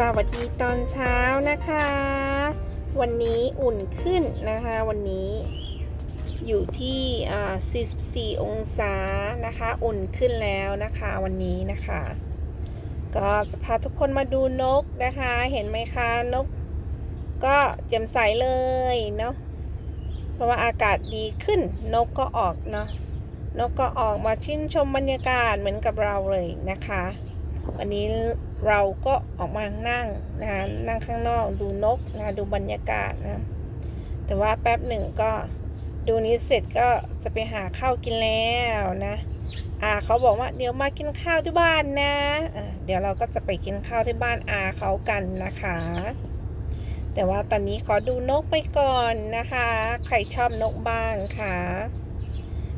สวัสดีตอนเช้านะคะ วันนี้อุ่นขึ้นนะคะ วันนี้อยู่ที่ 44 องศานะคะ อุ่นขึ้นแล้วนะคะวันนี้นะคะ ก็จะพาทุกคนมาดูนกนะคะ เห็นไหมคะนก ก็แจ่มใสเลยเนาะเพราะว่าอากาศดีขึ้นนกก็ออกเนาะนกก็ออกมาชื่นชมบรรยากาศเหมือนกับเราเลยนะคะ วันนี้เราก็ออกมานั่งนะคะนั่งข้างนอกดูนกนะดูบรรยากาศนะแต่ว่าแป๊บหนึ่งก็ดูนี้เสร็จก็จะไปหาข้าวกินแล้วนะอาเขาบอกว่าเดี๋ยวมากินข้าวที่บ้านนะะเดี๋ยวเราก็จะไปกินข้าวที่บ้านอาเขากันนะคะ แต่ว่าตอนนี้ขอดูนกไปก่อนนะคะ ใครชอบนกบ้างคะ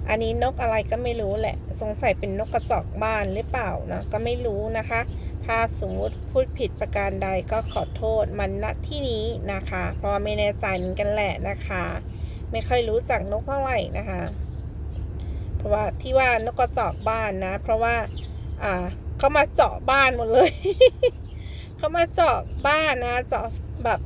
อันนี้นกอะไรก็ไม่รู้แหละ สงสัยเป็นนกกระจอกบ้านหรือเปล่านะ ก็ไม่รู้นะคะ ถ้าสมมติพูดผิดประการใดก็ขอโทษมันณที่นี้นะคะ เพราะไม่แน่ใจเหมือนกันแหละนะคะ ไม่ค่อยรู้จักนกเท่าไหร่นะคะ เพราะว่าที่ว่านกกระจอกบ้านนะ เพราะว่า อ่าเขามาเจาะบ้านหมดเลย เขามาเจาะบ้านนะ เจาะแบบ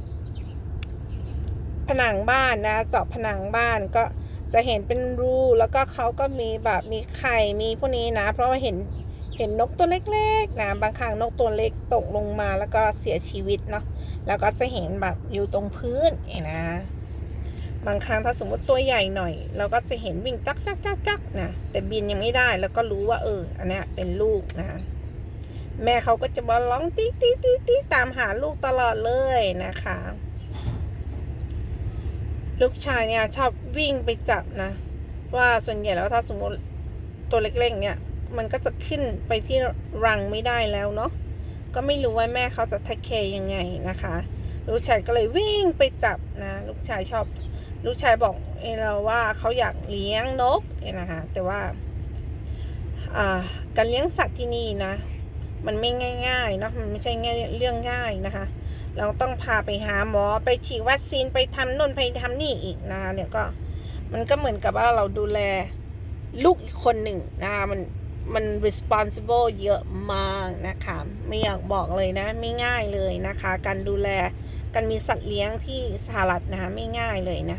ผนังบ้านนะ เจาะผนังบ้านก็ จะเห็นเป็นรูแล้วก็เขาก็มีแบบมีไข่มีพวกนี้นะ เพราะว่าเห็นเห็นนกตัวเล็กๆนะบางครั้งนกตัวเล็กตกลงมาแล้วก็เสียชีวิตเนาะแล้วก็จะเห็นแบบอยู่ตรงพื้นเองนะ บางครั้งถ้าสมมติตัวใหญ่หน่อย เราก็จะเห็นวิ่งจักจักจักจักนะแต่บินยังไม่ได้แล้วก็รู้ว่าเอออันนี้เป็นลูกนะแม่เขาก็จะมาร้องตีตีตีตีตามหาลูกตลอดเลยนะคะ ลูกชายเนี่ยชอบวิ่งไปจับนะ ว่าส่วนใหญ่แล้วถ้าสมมติตัวเล็กๆเนี่ย มันก็จะขึ้นไปที่รังไม่ได้แล้วเนาะก็ไม่รู้ว่าแม่เขาจะทักเคยังไงนะคะ ลูกชายก็เลยวิ่งไปจับนะ ลูกชายชอบ ลูกชายบอกเอเราว่าเขาอยากเลี้ยงนกเองนะคะแต่ว่าอ่าการเลี้ยงสัตว์ที่นี่นะ มันไม่ง่ายๆเนาะมันไม่ใช่ง่ายเรื่องง่ายนะคะ เราต้องพาไปหาหมอไปฉีดวัคซีนไปทำน่นไปทำนี่อีกนะคะเนี่ยก็มันก็เหมือนกับว่าเราดูแลลูกอีกคนหนึ่งนะคะมันมัน responsible เยอะมากนะคะ ไม่อยากบอกเลยนะ ไม่ง่ายเลยนะคะ การดูแลการมีสัตว์เลี้ยงที่สหรัฐนะคะไม่ง่ายเลยนะ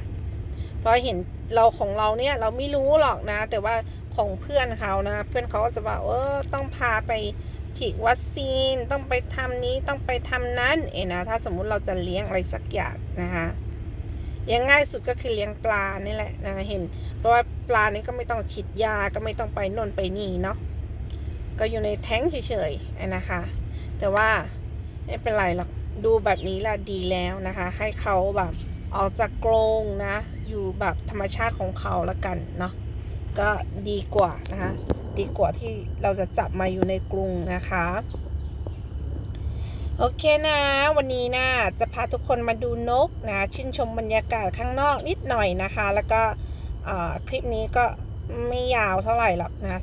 เพราะเห็นเราของเราเนี่ยเราไม่รู้หรอกนะ แต่ว่าของเพื่อนเขานะ เพื่อนเขาก็จะบอกเออต้องพาไป ฉีดวัคซีนต้องไปทำนี้ต้องไปทำนั้นเองนะถ้าสมมุติเราจะเลี้ยงอะไรสักอย่างนะคะเลี้ยงง่ายสุดก็คือเลี้ยงปลานี่แหละนะเห็น เพราะว่าปลานี้ก็ไม่ต้องฉีดยาก็ไม่ต้องไปนนไปนี่เนาะก็อยู่ในแท้งเฉยๆนะคะ แต่ว่าไม่เป็นไรหรอกดูแบบนี้ละดีแล้วนะคะ ให้เขาแบบออกจากกรงนะ อยู่แบบธรรมชาติของเขาละกันเนาะก็ดีกว่านะคะ ดีกว่าที่เราจะจับมาอยู่ในกรุงนะคะ โอเคนะ วันนี้นะจะพาทุกคนมาดูนกนะ ชื่นชมบรรยากาศข้างนอกนิดหน่อยนะคะ แล้วก็คลิปนี้ก็ไม่ยาวเท่าไหร่หรอกนะ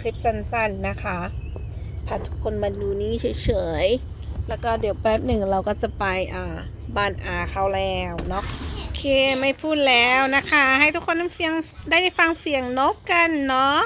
คลิปสั้นๆนะคะพาทุกคนมาดูนี้เฉยๆ แล้วก็เดี๋ยวแป๊บหนึ่งเราก็จะไปอ่าบ้านอาเขาแล้วเนาะโอเคไม่พูดแล้วนะคะ ให้ทุกคนได้ฟังเสียงนกกันเนาะ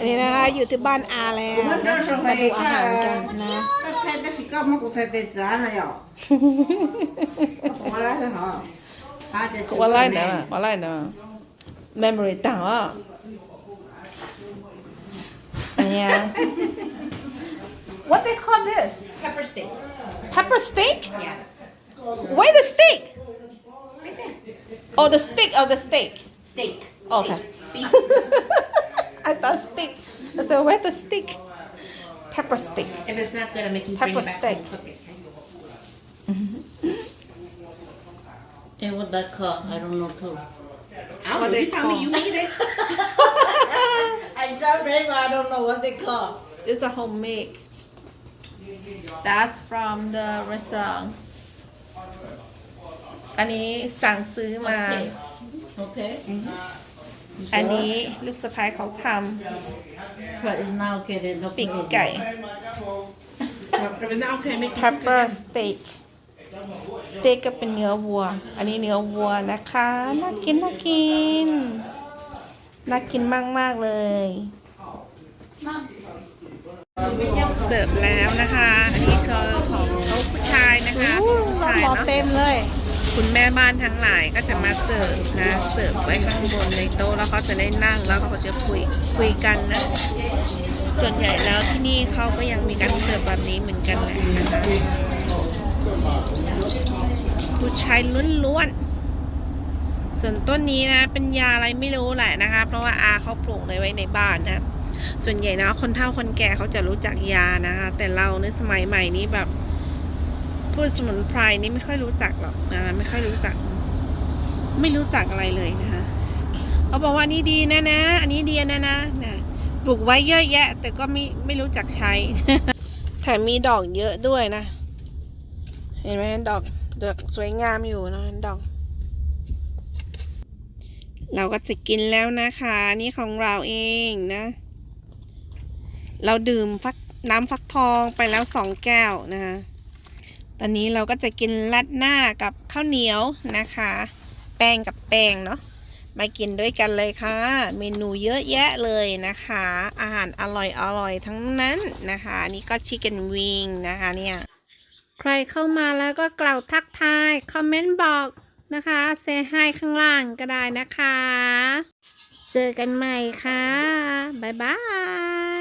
อันนี้นะคะอยู่ที่บ้านอาแล้ว มันก็สมัมายดูอาหารกันนะ ก็แค่ได้สิก็มันก็แค่ได้จานนะยอหัวไรนะฮะถ้าจะ Memory. Yeah. What they call this? pepper steak. Pepper steak? Yeah. Where the steak? Right there. Oh, the steak. Oh, the steak. Steak. Okay. I thought stick. I said, where the stick? pepper stick If it's not good, I make you bring Pepper it back steak. and cook it. okay? And what that called? I don't know too. I don't What know. they You tell me. call. You made it. I tried maybe I don't know what they call. It's a homemade That's from the restaurant อันนี้สั่งซื้อมา Okay. You อัน sure? นี้ลูกสะพ้ายเขาท But it's not okay. There's no ำปีก plate. ไก่ If it's not okay, make you cook pepper it. steak สเต็กก็เป็นเนื้อวัว อันนี้เนื้อวัวนะคะ น่ากิน น่ากิน น่ากินมากๆเลย เสิร์ฟแล้วนะคะ อันนี้คือของโต๊ะผู้ชายนะคะผู้ชายหมอเนาะเต็มเลย คุณแม่บ้านทั้งหลายก็จะมาเสิร์ฟนะ เสิร์ฟไว้ข้างบนในโต๊ะแล้วเขาจะได้นั่งแล้วเขาจะคุยคุยกันนะ ส่วนใหญ่แล้วที่นี่เขาก็ยังมีการเสิร์ฟแบบนี้เหมือนกันแหละนะคะผู้ชายล้วนๆส่วนต้นนี้นะ เป็นยาอะไรไม่รู้แหละนะคะ เพราะว่าอาเขาปลูกไว้ในบ้านนะส่วนใหญ่นะคนเฒ่าคนแก่เขาจะรู้จักยานะคะ แต่เราในสมัยใหม่นี้แบบ พืชสมุนไพรนี่ไม่ค่อยรู้จักหรอกนะคะไม่ค่อยรู้จัก ไม่รู้จักอะไรเลยนะคะเขาบอกว่านี่ดีนะนะ อันนี้ดีนะนะนะปลูกไว้เยอะแยะ แต่ก็ไม่ไม่รู้จักใช้แถมมีดอกเยอะด้วยนะ เห็นไหมดอกดอกสวยงามอยู่นะดอก เราก็จะกินแล้วนะคะ นี่ของเราเองนะ เราดื่มฟักน้ำฟักทองไปแล้วสองแก้วนะคะ ตอนนี้เราก็จะกินรัดหน้ากับข้าวเหนียวนะคะ แป้งกับแป้งเนาะมากินด้วยกันเลยค่ะ เมนูเยอะแยะเลยนะคะ อาหารอร่อยอร่อยทั้งนั้นนะคะนนี่ก็ชิคเก้นวิงนะคะเนี่ยใครเข้ามาแล้วก็กล่าวทักทาย คอมเมนต์บอกนะคะเซฮายข้างล่างก็ได้นะคะ เจอกันใหม่ค่ะ บ๊ายบาย